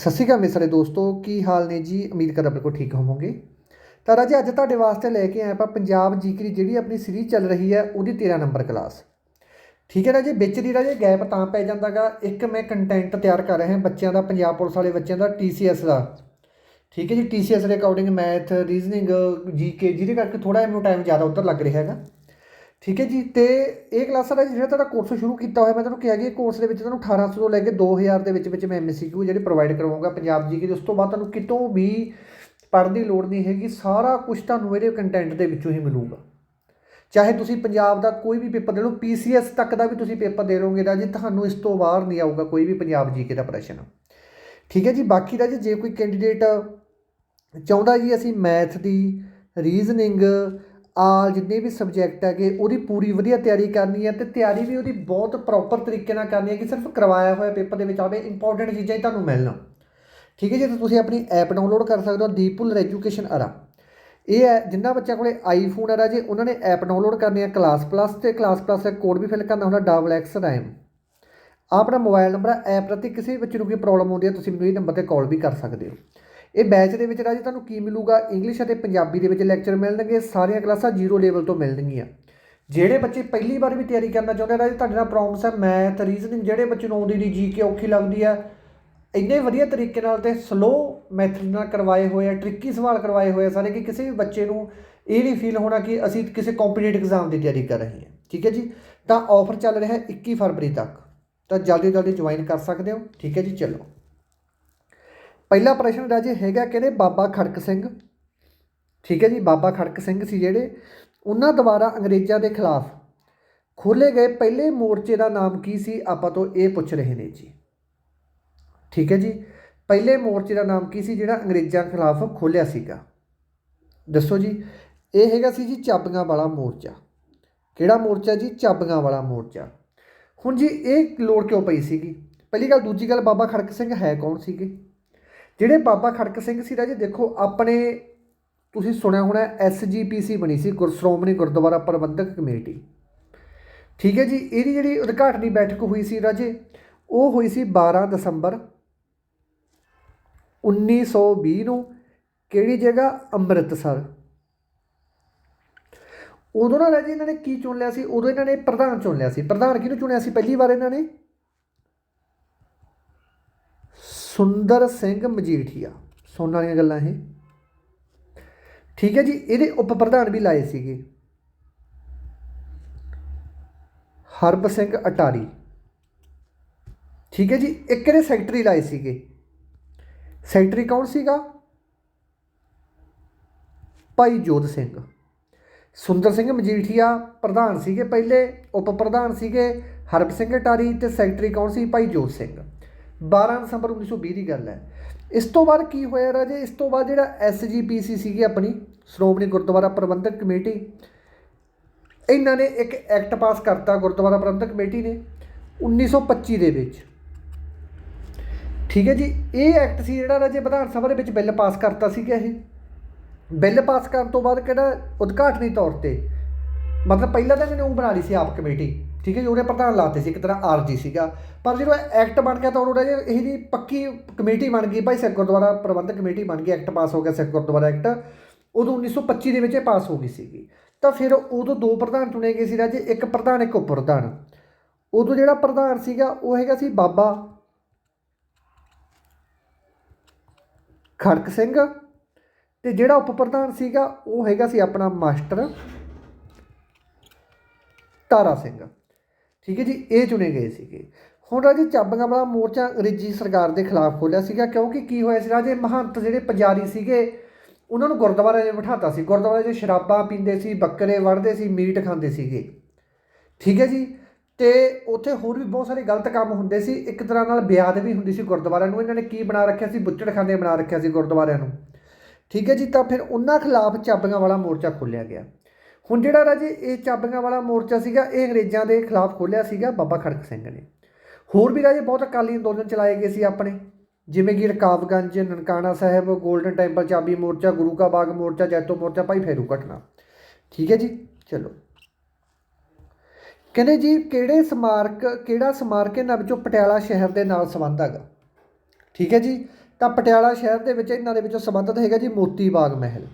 ਸਤਿ ਸ਼੍ਰੀ ਅਕਾਲ ਮੇਰੇ ਸਾਰੇ ਦੋਸਤੋ, ਕੀ ਹਾਲ ਨੇ ਜੀ? ਉਮੀਦ ਕਰਦਾ ਬਿਲਕੁਲ ਠੀਕ ਹੋਵੋਗੇ। ਤਾਂ ਰਾਜੇ, ਅੱਜ ਤੁਹਾਡੇ ਵਾਸਤੇ ਲੈ ਕੇ ਆਏ ਆਪਾਂ ਪੰਜਾਬ ਜੀਕੇ ਦੀ ਜਿਹੜੀ ਆਪਣੀ ਸੀਰੀਜ਼ ਚੱਲ ਰਹੀ ਹੈ, ਉਹਦੀ 13 ਨੰਬਰ ਕਲਾਸ ਠੀਕ ਹੈ ਰਾਜੇ, ਵਿੱਚ ਦੀ ਰਾਜੇ ਗੈਪ ਤਾਂ ਪੈ ਜਾਂਦਾਗਾ। ਇੱਕ ਮੈਂ ਕੰਟੈਂਟ ਤਿਆਰ ਕਰ ਰਿਹਾ ਬੱਚਿਆਂ ਦਾ, ਪੰਜਾਬ ਪੁਲਿਸ ਵਾਲੇ ਬੱਚਿਆਂ ਦਾ TCS ਦਾ। ਠੀਕ ਹੈ ਜੀ TCS ਦੇ ਅਕੋਰਡਿੰਗ ਮੈਥ ਰੀਜ਼ਨਿੰਗ ਜੀਕੇ ਜਿਹਦੇ ਕਰਕੇ ਥੋੜਾ ਮੈਨੂੰ ਟਾਈਮ ਜ਼ਿਆਦਾ ਉੱਧਰ ਲੱਗ ਰਿਹਾ ਹੈਗਾ। ਠੀਕ ਹੈ ਜੀ, ਤੇ ਇਹ ਕਲਾਸਾਂ ਦਾ ਜਿਹੜਾ ਤੁਹਾਡਾ ਕੋਰਸ ਸ਼ੁਰੂ ਕੀਤਾ ਹੋਇਆ, ਮੈਂ ਤੁਹਾਨੂੰ ਕਿਹਾ ਕਿ ਇਹ ਕੋਰਸ ਦੇ ਵਿੱਚ ਤੁਹਾਨੂੰ 1800 ਤੋਂ ਲੈ ਕੇ 2000 ਦੇ ਵਿੱਚ ਵਿੱਚ ਮੈਂ ਐਮਸੀਕਿਊ ਜਿਹੜੇ ਪ੍ਰੋਵਾਈਡ ਕਰਵਾਉਂਗਾ ਪੰਜਾਬ ਜੀ ਕੇ ਉਸ ਤੋਂ ਬਾਅਦ ਤੁਹਾਨੂੰ ਕਿਤੋਂ ਵੀ ਪੜ੍ਹਨ ਦੀ ਲੋੜ ਨਹੀਂ ਹੈਗੀ, ਸਾਰਾ ਕੁਝ ਤੁਹਾਨੂੰ ਇਹਦੇ ਕੰਟੈਂਟ ਦੇ ਵਿੱਚੋਂ ਹੀ ਮਿਲੂਗਾ। ਚਾਹੇ ਤੁਸੀਂ ਪੰਜਾਬ ਦਾ ਕੋਈ ਵੀ ਪੇਪਰ ਦੇ ਲਓ ਪੀਸੀਐਸ ਤੱਕ ਦਾ ਵੀ ਤੁਸੀਂ ਪੇਪਰ ਦੇ ਲਓਗੇ ਜੀ ਤੁਹਾਨੂੰ ਇਸ ਤੋਂ ਬਾਹਰ ਨਹੀਂ ਆਊਗਾ ਕੋਈ ਵੀ ਪੰਜਾਬ ਜੀਕੇ ਦਾ ਪ੍ਰਸ਼ਨ। ਠੀਕ ਹੈ ਜੀ, ਬਾਕੀ ਰਾਜੇ, ਜੇ ਕੋਈ ਕੈਂਡੀਡੇਟ ਚਾਹੁੰਦਾ ਜੀ ਅਸੀਂ ਮੈਥ ਦੀ ਰੀਜ਼ਨਿੰਗ ਆਲ ਜਿੰਨੇ ਵੀ ਸਬਜੈਕਟ ਹੈਗੇ, ਉਹਦੀ ਪੂਰੀ ਵਧੀਆ ਤਿਆਰੀ ਕਰਨੀ ਹੈ ਤੇ ਤਿਆਰੀ ਵੀ ਉਹਦੀ ਬਹੁਤ ਪ੍ਰੋਪਰ ਤਰੀਕੇ ਨਾਲ ਕਰਨੀ ਹੈ ਕਿ ਸਿਰਫ ਕਰਵਾਇਆ ਹੋਇਆ ਪੇਪਰ ਦੇ ਵਿੱਚ ਆਵੇ ਇੰਪੋਰਟੈਂਟ ਚੀਜ਼ਾਂ ਹੀ ਤੁਹਾਨੂੰ ਮਿਲਣ। ਠੀਕ ਹੈ ਜੀ ਤੁਸੀਂ ਆਪਣੀ ਐਪ ਡਾਊਨਲੋਡ ਕਰ ਸਕਦੇ ਹੋ, ਦੀਪੁਲ ਐਜੂਕੇਸ਼ਨ ਅਰਾ। ਇਹ ਹੈ, ਜਿੰਨਾ ਬੱਚਿਆਂ ਕੋਲੇ ਆਈਫੋਨ ਅਰਾ ਜੀ, ਉਹਨਾਂ ਨੇ ਐਪ ਡਾਊਨਲੋਡ ਕਰਨੀ ਹੈ ਕਲਾਸ ਪਲੱਸ ਤੇ ਕਲਾਸ ਪਲੱਸ ਦਾ ਕੋਡ ਵੀ ਫਿਲ ਕਰਨਾ ਹੁੰਦਾ ਡਬਲ ਐਕਸ ਰੈਮ ਆਪਣਾ ਮੋਬਾਈਲ ਨੰਬਰ ਐਪ ਪ੍ਰਤੀ ਕਿਸੇ ਵੀ ਬੱਚੇ ਨੂੰ ਕੋਈ ਪ੍ਰੋਬਲਮ ਆਉਂਦੀ ਹੈ, ਤੁਸੀਂ ਮੈਨੂੰ ਇਹ ਨੰਬਰ ਤੇ ਕਾਲ ਵੀ ਕਰ ਸਕਦੇ ਹੋ। ਇਹ ਬੈਚ ਦੇ ਵਿੱਚ ਰਾਜੇ ਤੁਹਾਨੂੰ ਕੀ ਮਿਲੂਗਾ? ਇੰਗਲਿਸ਼ ਅਤੇ ਪੰਜਾਬੀ ਦੇ ਵਿੱਚ ਲੈਕਚਰ ਮਿਲਣਗੇ, ਸਾਰੀਆਂ ਕਲਾਸਾਂ ਜ਼ੀਰੋ ਲੈਵਲ ਤੋਂ ਮਿਲਣਗੀਆਂ। ਜਿਹੜੇ ਬੱਚੇ ਪਹਿਲੀ ਵਾਰ ਵੀ ਤਿਆਰੀ ਕਰਨਾ ਚਾਹੁੰਦੇ ਆ ਰਾਜੇ ਤੁਹਾਡੇ ਨਾਲ ਪ੍ਰੋਬਲਮਸ ਹੈ ਮੈਥ ਰੀਜ਼ਨਿੰਗ ਜਿਹੜੇ ਬੱਚੇ ਨੂੰ ਆਉਂਦੀ ਨਹੀਂ ਜੀਕੇ ਔਖੀ ਲੱਗਦੀ ਹੈ ਇੰਨੇ ਵਧੀਆ ਤਰੀਕੇ ਨਾਲ ਤੇ ਸਲੋ ਮੈਥਡ ਨਾਲ ਕਰਵਾਏ ਹੋਏ ਆ ਟ੍ਰਿਕੀ ਸਵਾਲ ਕਰਵਾਏ ਹੋਏ ਆ ਸਾਰੇ ਕਿ ਕਿਸੇ ਵੀ ਬੱਚੇ ਨੂੰ ਇਹ ਨਹੀਂ ਫੀਲ ਹੋਣਾ ਕਿ ਅਸੀਂ ਕਿਸੇ ਕੰਪੀਟੀਟਿਵ ਐਗਜ਼ਾਮ ਦੀ ਤਿਆਰੀ ਕਰ ਰਹੇ ਹਾਂ। ਠੀਕ ਹੈ ਜੀ? ਤਾਂ ਆਫਰ ਚੱਲ ਰਿਹਾ ਹੈ 21 ਫਰਵਰੀ ਤੱਕ। ਤਾਂ ਜਲਦੀ ਜਲਦੀ ਜੁਆਇਨ ਕਰ ਸਕਦੇ ਹੋ। ਠੀਕ ਹੈ ਜੀ? ਚਲੋ। ਪਹਿਲਾ ਪ੍ਰਸ਼ਨ ਰਾਜੇ ਹੈਗਾ ਕਹਿੰਦੇ ਬਾਬਾ ਖੜਕ ਸਿੰਘ। ਠੀਕ ਹੈ ਜੀ, ਬਾਬਾ ਖੜਕ ਸਿੰਘ ਸੀ ਜਿਹੜੇ। ਉਹਨਾਂ ਦੁਆਰਾ ਅੰਗਰੇਜ਼ਾਂ ਦੇ ਖਿਲਾਫ ਖੋਲੇ ਗਏ ਪਹਿਲੇ ਮੋਰਚੇ ਦਾ ਨਾਮ ਕੀ ਸੀ? ਆਪਾਂ ਤੋਂ ਇਹ ਪੁੱਛ ਰਹੇ ਨੇ ਜੀ। ਠੀਕ ਹੈ ਜੀ, ਪਹਿਲੇ ਮੋਰਚੇ ਦਾ ਨਾਮ ਕੀ ਸੀ ਜਿਹੜਾ ਅੰਗਰੇਜ਼ਾਂ ਖਿਲਾਫ ਖੋਲਿਆ ਸੀਗਾ? ਦੱਸੋ ਜੀ, ਇਹ ਹੈਗਾ ਸੀ ਜੀ ਚਾਬੀਆਂ ਵਾਲਾ ਮੋਰਚਾ। ਕਿਹੜਾ ਮੋਰਚਾ ਜੀ? ਚਾਬੀਆਂ ਵਾਲਾ ਮੋਰਚਾ। ਹੁਣ ਜੀ ਇਹ ਲੋੜ ਕਿਉਂ ਪਈ ਸੀਗੀ? ਪਹਿਲੀ ਗੱਲ ਦੂਜੀ ਗੱਲ, ਬਾਬਾ ਖੜਕ ਸਿੰਘ ਹੈ ਕੌਣ ਸੀਗੇ? ਜਿਹੜੇ ਬਾਬਾ ਖੜਕ ਸਿੰਘ ਸੀ ਰਾਜੇ, ਦੇਖੋ ਆਪਣੇ, ਤੁਸੀਂ ਸੁਣਿਆ ਹੋਣਾ ਐਸਜੀਪੀਸੀ ਬਣੀ ਸੀ ਗੁਰਸ਼੍ਰੋਮਣੀ ਗੁਰਦੁਆਰਾ ਪ੍ਰਬੰਧਕ ਕਮੇਟੀ। ਠੀਕ ਹੈ ਜੀ, ਇਹਦੀ ਜਿਹੜੀ ਉਦਘਾਟਨੀ ਬੈਠਕ ਹੋਈ ਸੀ ਰਾਜੇ, ਉਹ ਹੋਈ ਸੀ 12 ਦਸੰਬਰ 1920 ਨੂੰ, ਕਿਹੜੀ ਜਗ੍ਹਾ? ਅੰਮ੍ਰਿਤਸਰ। ਉਦੋਂ ਨਾ ਰਾਜੇ ਇਹਨਾਂ ਨੇ ਕੀ ਚੁਣ ਲਿਆ ਸੀ? ਉਦੋਂ ਇਹਨਾਂ ਨੇ ਪ੍ਰਧਾਨ ਚੁਣ ਲਿਆ ਸੀ। ਪ੍ਰਧਾਨ ਕਿਹਨੂੰ ਚੁਣਿਆ ਸੀ? ਪਹਿਲੀ ਵਾਰ ਇਹਨਾਂ ਨੇ ਸੁੰਦਰ ਸਿੰਘ ਮਜੀਠੀਆ। ਸੁਣਨ ਵਾਲੀਆਂ ਗੱਲਾਂ ਇਹ। ਠੀਕ ਹੈ ਜੀ, ਇਹਦੇ ਉਪ ਪ੍ਰਧਾਨ ਵੀ ਲਾਏ ਸੀਗੇ। ਹਰਬ ਸਿੰਘ ਅਟਾਰੀ। ਠੀਕ ਹੈ ਜੀ, ਇੱਕ ਇਹਦੇ ਸੈਕਟਰੀ ਲਾਏ ਸੀਗੇ। ਸੈਕਟਰੀ ਕੌਣ ਸੀਗਾ? ਭਾਈ ਜੋਤ ਸਿੰਘ। ਸੁੰਦਰ ਸਿੰਘ ਮਜੀਠੀਆ ਪ੍ਰਧਾਨ ਸੀਗੇ ਪਹਿਲੇ, ਉਪ ਪ੍ਰਧਾਨ ਸੀਗੇ ਹਰਬ ਸਿੰਘ ਅਟਾਰੀ ਤੇ ਸੈਕਟਰੀ ਕੌਣ ਸੀ? ਭਾਈ ਜੋਤ ਸਿੰਘ। 12 ਦਸੰਬਰ 1920 ਦੀ ਗੱਲ ਹੈ। ਇਸ ਤੋਂ ਬਾਅਦ ਕੀ ਹੋਇਆ ਰਾਜੇ? ਇਸ ਤੋਂ ਬਾਅਦ ਜਿਹੜਾ ਐਸਜੀਪੀਸੀ ਸੀਗੀ ਆਪਣੀ, ਸ਼੍ਰੋਮਣੀ ਗੁਰਦੁਆਰਾ ਪ੍ਰਬੰਧਕ ਕਮੇਟੀ, ਇਹਨਾਂ ਨੇ ਇੱਕ ਐਕਟ ਪਾਸ ਕਰਤਾ ਗੁਰਦੁਆਰਾ ਪ੍ਰਬੰਧਕ ਕਮੇਟੀ ਨੇ 1925 ਦੇ ਵਿੱਚ। ਠੀਕ ਹੈ ਜੀ, ਇਹ ਐਕਟ ਸੀ ਜਿਹੜਾ ਰਾਜੇ ਵਿਧਾਨ ਸਭਾ ਦੇ ਵਿੱਚ ਬਿੱਲ ਪਾਸ ਕਰਤਾ ਸੀਗਾ ਇਹ। ਬਿੱਲ ਪਾਸ ਕਰਨ ਤੋਂ ਬਾਅਦ ਕਿਹੜਾ ਉਦਘਾਟਨੀ ਤੌਰ ਤੇ, ਮਤਲਬ ਪਹਿਲਾਂ ਤਾਂ ਇਹਨੇ ਉਹ ਬਣਾ ਲਈ ਸੀ ਆਪ ਕਮੇਟੀ। ਠੀਕ ਹੈ ਜੀ ਉਹਨੇ ਪ੍ਰਧਾਨ ਲਾਤੇ ਸੀ, ਇੱਕ ਤਰ੍ਹਾਂ ਆਰਜੀ ਸੀਗਾ। ਪਰ ਜਦੋਂ ਐਕਟ ਬਣ ਗਿਆ ਤਾਂ ਉਹਦਾ ਇਹਦੀ ਪੱਕੀ ਕਮੇਟੀ ਬਣ ਗਈ। ਭਾਈ ਸਿੱਖ ਗੁਰਦੁਆਰਾ ਪ੍ਰਬੰਧਕ ਕਮੇਟੀ ਬਣ ਗਈ, ਐਕਟ ਪਾਸ ਹੋ ਗਿਆ ਸਿੱਖ ਗੁਰਦੁਆਰਾ ਐਕਟ। ਉਦੋਂ 1925 ਦੇ ਵਿੱਚ ਇਹ ਪਾਸ ਹੋ ਗਈ ਸੀਗੀ। ਤਾਂ ਫਿਰ ਉਦੋਂ ਦੋ ਪ੍ਰਧਾਨ ਚੁਣੇ ਗਏ ਸੀ ਰਾਜੇ, ਇੱਕ ਪ੍ਰਧਾਨ, ਇੱਕ ਉਪ ਪ੍ਰਧਾਨ ਉਦੋਂ ਜਿਹੜਾ ਪ੍ਰਧਾਨ ਸੀਗਾ, ਉਹ ਹੈਗਾ ਸੀ ਬਾਬਾ ਖੜਕ ਸਿੰਘ। ਤੇ ਜਿਹੜਾ ਉਪ ਪ੍ਰਧਾਨ ਸੀਗਾ, ਉਹ ਹੈਗਾ ਸੀ ਆਪਣਾ ਮਾਸਟਰ ਤਾਰਾ ਸਿੰਘ। ਠੀਕ ਹੈ ਜੀ, ਇਹ ਚੁਣੇ ਗਏ ਸੀਗੇ। ਹੁਣ ਰਾਜੇ ਚਾਬੀਆਂ ਵਾਲਾ ਮੋਰਚਾ ਅੰਗਰੇਜ਼ੀ ਸਰਕਾਰ ਦੇ ਖਿਲਾਫ ਖੋਲਿਆ ਸੀਗਾ, ਕਿਉਂਕਿ ਕੀ ਹੋਇਆ ਸੀ ਰਾਜੇ, ਮਹੰਤ ਜਿਹੜੇ ਪੁਜਾਰੀ ਸੀਗੇ, ਉਹਨਾਂ ਨੂੰ ਗੁਰਦੁਆਰੇ 'ਚ ਬਿਠਾਤਾ ਸੀ। ਗੁਰਦੁਆਰੇ 'ਚ ਸ਼ਰਾਬਾਂ ਪੀਂਦੇ ਸੀ, ਬੱਕਰੇ ਵੜਦੇ ਸੀ, ਮੀਟ ਖਾਂਦੇ ਸੀਗੇ। ਠੀਕ ਹੈ ਜੀ, ਤੇ ਉੱਥੇ ਹੋਰ ਵੀ ਬਹੁਤ ਸਾਰੇ ਗਲਤ ਕੰਮ ਹੁੰਦੇ ਸੀ। ਇੱਕ ਤਰ੍ਹਾਂ ਨਾਲ ਵਿਆਦ ਵੀ ਹੁੰਦੀ ਸੀ ਗੁਰਦੁਆਰਿਆਂ ਨੂੰ। ਇਹਨਾਂ ਨੇ ਕੀ ਬਣਾ ਰੱਖਿਆ ਸੀ? ਬੁੱਚੜਖਾਨੇ ਬਣਾ ਰੱਖਿਆ ਸੀ ਗੁਰਦੁਆਰਿਆਂ ਨੂੰ। ਠੀਕ ਹੈ ਜੀ, ਤਾਂ ਫਿਰ ਉਹਨਾਂ ਖਿਲਾਫ ਚਾਬੀਆਂ ਵਾਲਾ ਮੋਰਚਾ ਖੋਲ੍ਹਿਆ ਗਿਆ। ਹੁਣ ਜਿਹੜਾ ਰਾਜੇ ਇਹ ਚਾਬੀਆਂ ਵਾਲਾ ਮੋਰਚਾ ਸੀਗਾ, ਇਹ ਅੰਗਰੇਜ਼ਾਂ ਦੇ ਖਿਲਾਫ ਖੋਲਿਆ ਸੀਗਾ ਬਾਬਾ ਖੜਕ ਸਿੰਘ ਨੇ। ਹੋਰ ਵੀ ਰਾਜੇ ਬਹੁਤ ਅਕਾਲੀ ਅੰਦੋਲਨ ਚਲਾਏ ਗਏ ਸੀ ਆਪਣੇ। ਜਿਵੇਂ ਕਿ ਰਕਾਬਗੰਜ, ਨਨਕਾਣਾ ਸਾਹਿਬ 골ਡਨ ਟੈਂਪਲ, ਚਾਬੀ ਮੋਰਚਾ, ਗੁਰੂ ਕਾ ਬਾਗ ਮੋਰਚਾ, ਜੈਤੋ ਮੋਰਚਾ, ਭਾਈ ਫੇਰੂ ਘਟਨਾ। ਠੀਕ ਹੈ ਜੀ? ਚਲੋ। ਕਹਿੰਦੇ ਜੀ, ਕਿਹੜੇ ਸਮਾਰਕ, ਕਿਹੜਾ ਸਮਾਰਕ ਇਹਨਾਂ ਵਿੱਚੋਂ ਪਟਿਆਲਾ ਸ਼ਹਿਰ ਦੇ ਨਾਲ ਸੰਬੰਧ ਹੈਗਾ? ਠੀਕ ਹੈ ਜੀ? ਤਾਂ ਪਟਿਆਲਾ ਸ਼ਹਿਰ ਦੇ ਵਿੱਚ, ਇਹਨਾਂ ਦੇ ਵਿੱਚੋਂ ਸੰਬੰਧਿਤ ਹੈਗਾ ਜੀ ਮੋਤੀ ਬਾਗ ਮਹਿਲ।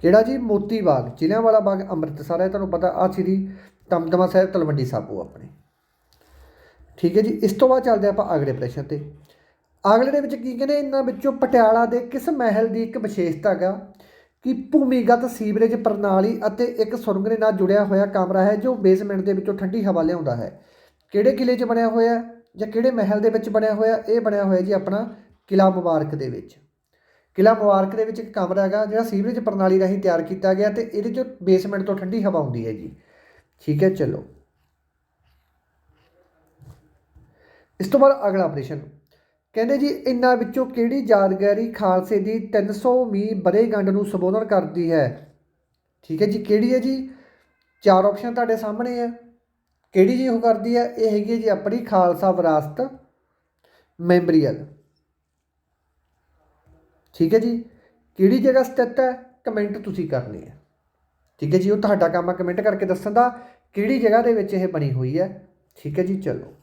ਕਿਹੜਾ ਜੀ? ਮੋਤੀ ਬਾਗ, ਜ਼ਿਲ੍ਹਿਆਂ ਵਾਲਾ ਬਾਗ, ਅੰਮ੍ਰਿਤਸਰ ਹੈ। ਤੁਹਾਨੂੰ ਪਤਾ ਆ ਸ੍ਰੀ ਤਮਦਮਾ ਸਾਹਿਬ ਤਲਵੰਡੀ ਸਾਬੋ ਆਪਣੇ। ਠੀਕ ਹੈ ਜੀ, ਇਸ ਤੋਂ ਬਾਅਦ ਚੱਲਦੇ ਆਪਾਂ ਅਗਲੇ ਪ੍ਰਸ਼ਨ ਤੇ। ਅਗਲੇ ਦੇ ਵਿੱਚ ਕੀ ਕਹਿੰਦੇ, ਇਹਨਾਂ ਵਿੱਚੋਂ ਪਟਿਆਲਾ ਦੇ ਕਿਸ ਮਹਿਲ ਦੀ ਇੱਕ ਵਿਸ਼ੇਸ਼ਤਾ ਹੈਗਾ? ਕਿ ਭੂਮੀਗਤ ਸੀਵਰੇਜ ਪ੍ਰਣਾਲੀ ਅਤੇ ਇੱਕ ਸੁਰੰਗ ਦੇ ਨਾਲ ਜੁੜਿਆ ਹੋਇਆ ਕਮਰਾ ਹੈ, ਜੋ ਬੇਸਮੈਂਟ ਦੇ ਵਿੱਚੋਂ ਠੰਡੀ ਹਵਾ ਲਿਆਉਂਦਾ ਹੈ। ਕਿਹੜੇ ਕਿਲੇ 'ਚ ਬਣਿਆ ਹੋਇਆ ਜਾਂ ਕਿਹੜੇ ਮਹਿਲ ਦੇ ਵਿੱਚ ਬਣਿਆ ਹੋਇਆ? ਇਹ ਬਣਿਆ ਹੋਇਆ ਜੀ ਆਪਣਾ ਕਿਲਾ ਮੁਬਾਰਕ ਦੇ ਵਿੱਚ। ਕਿਲਾ ਮੁਬਾਰਕ ਦੇ ਵਿੱਚ ਇੱਕ ਕਮਰਾ ਹੈਗਾ, ਜਿਹੜਾ ਸੀਵਰੇਜ ਪ੍ਰਣਾਲੀ ਰਾਹੀਂ ਤਿਆਰ ਕੀਤਾ ਗਿਆ ਤੇ ਇਹਦੇ 'ਚੋਂ ਬੇਸਮੈਂਟ ਤੋਂ ਠੰਡੀ ਹਵਾ ਆਉਂਦੀ ਹੈ ਜੀ। ਠੀਕ ਹੈ, ਚਲੋ। ਇਸ ਤੋਂ ਬਾਅਦ ਅਗਲਾ ਆਪਰੇਸ਼ਨ ਕਹਿੰਦੇ ਜੀ, ਇਹਨਾਂ ਵਿੱਚੋਂ ਕਿਹੜੀ ਯਾਦਗਾਰੀ ਖਾਲਸੇ ਦੀ 300ਵੀਂ ਬਰੇਗੰਢ ਨੂੰ ਸੰਬੋਧਨ ਕਰਦੀ ਹੈ? ਠੀਕ ਹੈ ਜੀ, ਕਿਹੜੀ ਹੈ ਜੀ? ਚਾਰ ਆਪਸ਼ਨ ਤੁਹਾਡੇ ਸਾਹਮਣੇ ਹੈ ਕਿਹੜੀ ਜੀ ਉਹ ਕਰਦੀ ਹੈ? ਇਹ ਹੈਗੀ ਹੈ ਜੀ ਆਪਣੀ ਖਾਲਸਾ ਵਿਰਾਸਤ ਮੈਮੋਰੀਅਲ। ਠੀਕ ਹੈ ਜੀ? ਕਿਹੜੀ ਜਗ੍ਹਾ ਸਥਿਤ ਹੈ? ਕਮੈਂਟ ਤੁਸੀਂ ਕਰਨੀ ਹੈ। ਠੀਕ ਹੈ ਜੀ? ਉਹ ਤੁਹਾਡਾ ਕੰਮ ਹੈ ਕਮੈਂਟ ਕਰਕੇ ਦੱਸਣ ਦਾ ਕਿਹੜੀ ਜਗ੍ਹਾ ਦੇ ਵਿੱਚ ਇਹ ਬਣੀ ਹੋਈ ਹੈ। ਠੀਕ ਹੈ ਜੀ? ਚਲੋ।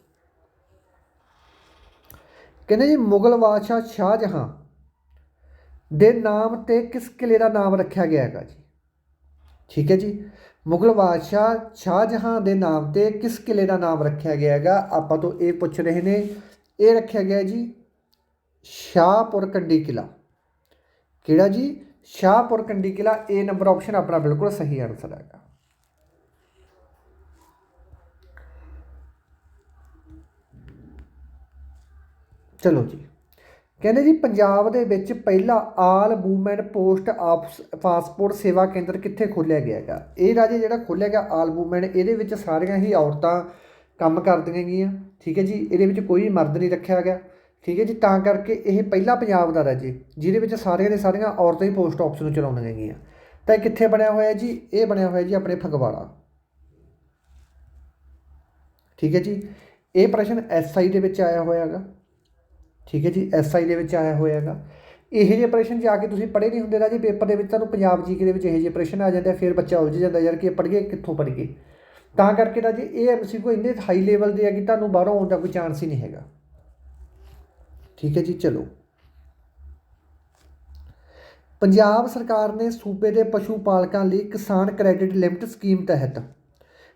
ਕਹਿੰਦੇ ਜੀ, ਮੁਗਲ ਬਾਦਸ਼ਾਹ ਸ਼ਾਹਜਹਾਂ ਦੇ ਨਾਮ ਤੇ ਕਿਸ ਕਿਲੇ ਦਾ ਨਾਮ ਰੱਖਿਆ ਗਿਆ ਹੈਗਾ ਜੀ? ਠੀਕ ਹੈ ਜੀ? ਮੁਗਲ ਬਾਦਸ਼ਾਹ ਸ਼ਾਹਜਹਾਂ ਦੇ ਨਾਮ ਤੇ ਕਿਸ ਕਿਲੇ ਦਾ ਨਾਮ ਰੱਖਿਆ ਗਿਆ ਹੈਗਾ? ਆਪਾਂ ਤੋਂ ਇਹ ਪੁੱਛ ਰਹੇ ਨੇ। ਇਹ ਰੱਖਿਆ ਗਿਆ ਜੀ ਸ਼ਾਹਪੁਰ ਕੰਡੀ ਕਿਲਾ। ਕਿਹੜਾ ਜੀ? ਸ਼ਾਹਪੁਰ ਕੰਡੀ ਕਿਲਾ ਏ ਨੰਬਰ ਆਪਸ਼ਨ ਆਪਣਾ ਬਿਲਕੁਲ ਸਹੀ ਆਨਸਰ ਹੈਗਾ। ਚਲੋ ਜੀ। ਕਹਿੰਦੇ ਜੀ, ਪੰਜਾਬ ਦੇ ਵਿੱਚ ਪਹਿਲਾ all woman post office passport Seva Kendra ਕਿੱਥੇ ਖੋਲ੍ਹਿਆ ਗਿਆ ਹੈਗਾ? ਇਹ ਰਾਜੇ ਜਿਹੜਾ ਖੋਲ੍ਹਿਆ ਗਿਆ ਆਲ ਵੂਮਨ, ਇਹਦੇ ਵਿੱਚ ਸਾਰੀਆਂ ਹੀ ਔਰਤਾਂ ਕੰਮ ਕਰਦੀਆਂ ਗਈਆਂ, ਠੀਕ ਹੈ ਜੀ? ਇਹਦੇ ਵਿੱਚ ਕੋਈ ਮਰਦ ਨਹੀਂ ਰੱਖਿਆ ਗਿਆ। ਠੀਕ ਹੈ ਜੀ, ਤਾਂ ਕਰਕੇ ਇਹ ਪਹਿਲਾ ਪੰਜਾਬ ਦਾ ਰਾਜੇ, ਜਿਹਦੇ ਵਿੱਚ ਸਾਰੀਆਂ ਦੇ ਸਾਰੀਆਂ ਔਰਤਾਂ ਹੀ ਪੋਸਟ ਆਫਿਸ ਨੂੰ ਚਲਾਉਂਦੀਆਂ ਗਈਆਂ। ਤਾਂ ਇਹ ਕਿੱਥੇ ਬਣਿਆ ਹੋਇਆ ਜੀ? ਇਹ ਬਣਿਆ ਹੋਇਆ ਜੀ ਆਪਣੇ ਫਗਵਾੜਾ। ਠੀਕ ਹੈ ਜੀ, ਇਹ ਪ੍ਰਸ਼ਨ ਐਸਆਈ ਦੇ ਵਿੱਚ ਆਇਆ ਹੋਇਆ ਹੈਗਾ ਠੀਕ ਹੈ ਜੀ ਐਸਆਈ ਦੇ ਵਿੱਚ ਆਇਆ ਹੋਇਆ ਹੈਗਾ ਇਹੋ ਜਿਹੇ ਪ੍ਰਸ਼ਨ ਜਾ ਕੇ ਤੁਸੀਂ ਪੜ੍ਹੇ ਨਹੀਂ ਹੁੰਦੇ ਰਾਜੀ, ਪੇਪਰ ਦੇ ਵਿੱਚ ਤੁਹਾਨੂੰ ਪੰਜਾਬ ਜੀਕੇ ਦੇ ਵਿੱਚ ਇਹੋ ਜਿਹੇ ਪ੍ਰਸ਼ਨ ਆ ਜਾਂਦੇ ਆ, ਫਿਰ ਬੱਚਾ ਉਲਝ ਜਾਂਦਾ ਯਾਰ ਕਿ ਇਹ ਪੜ੍ਹ ਗਏ ਕਿੱਥੋਂ ਪੜ੍ਹ ਗਏ ਤਾਂ ਕਰਕੇ ਰਾਜੀ, ਇਹ ਐਮਸੀਕਿਊ ਇੰਨੇ ਹਾਈ ਲੈਵਲ ਦੇ ਆ ਕਿ ਤੁਹਾਨੂੰ ਬਾਹਰੋਂ ਆਉਣ ਦਾ ਕੋਈ ਚਾਂਸ ਹੀ ਨਹੀਂ ਹੈਗਾ। ਠੀਕ ਹੈ ਜੀ, ਚਲੋ। ਪੰਜਾਬ ਸਰਕਾਰ ਨੇ ਸੂਬੇ ਦੇ ਪਸ਼ੂ ਪਾਲਕਾਂ ਲਈ ਕਿਸਾਨ ਕ੍ਰੈਡਿਟ ਲਿਮਟ ਸਕੀਮ ਤਹਿਤ,